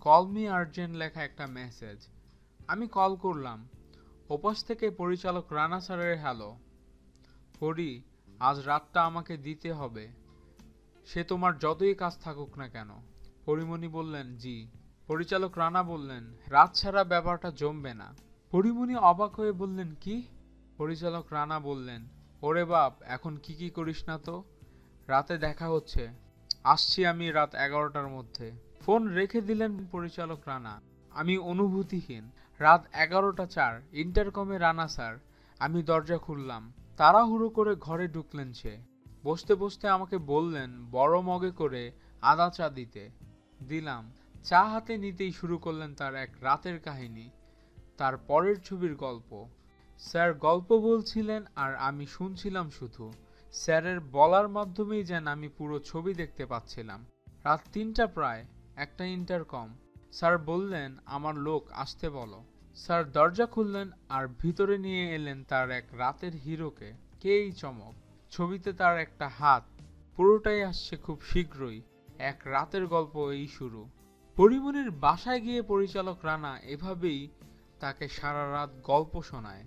Call me urgent লেখা একটা message আমি কল করলাম। ওপাশ থেকে পরিচালক রানা স্যারের হ্যালো হরি আজ রাতটা আমাকে দিতে হবে। সে তোমার যতই কাজ থাকুক না কেন। পরিমণি বললেন, জি। পরিচালক রানা বললেন, রাত ছাড়া ব্যাপারটা জমবে না। পরিমণি অবাক হয়ে বললেন, কি? পরিচালক রানা বললেন ওরে বাপ, এখন কি কি করিস না তো? রাতে দেখা হচ্ছে। আসছি আমি রাত এগারোটার মধ্যে। ফোন রেখে দিলেন পরিচালক রানা। আমি অনুভূতিহীন। রাত এগারোটা চার। ইন্টারকমে রানা স্যার। আমি দরজা খুললাম। তাড়াহুড়ো করে ঘরে ঢুকলেন সে। বসতে বসতে আমাকে বললেন বড় মগে করে আদা চা দিতে। দিলাম। চা হাতে নিতেই শুরু করলেন তার এক রাতের কাহিনী। তার পরের ছবির গল্প। স্যার গল্প বলছিলেন আর আমি শুনছিলাম শুধু। স্যারের বলার মাধ্যমেই যেন আমি পুরো ছবি দেখতে পাচ্ছিলাম। রাত তিনটা প্রায়, একটা ইন্টারকম স্যার বললেন, আমার লোক, আসতে বলো। স্যার দরজা খুললেন আর ভিতরে নিয়ে এলেন তার এক রাতের হিরোকে। কে এই চমক? ছবিতে তার একটা হাত। পুরোটাই আসছে খুব শীঘ্রই। এক রাতের গল্প এই শুরু। পরিমণির বাসায় গিয়ে পরিচালক রানা এভাবেই তাকে সারা রাত গল্প শোনায়।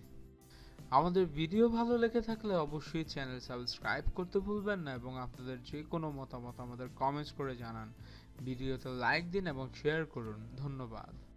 আমাদের ভিডিও ভালো লেগে থাকলে অবশ্যই চ্যানেল সাবস্ক্রাইব করতে ভুলবেন না এবং আপনাদের যে কোনো মতামত আমাদের কমেন্টস করে জানান। ভিডিওতে লাইক দিন এবং শেয়ার করুন। ধন্যবাদ।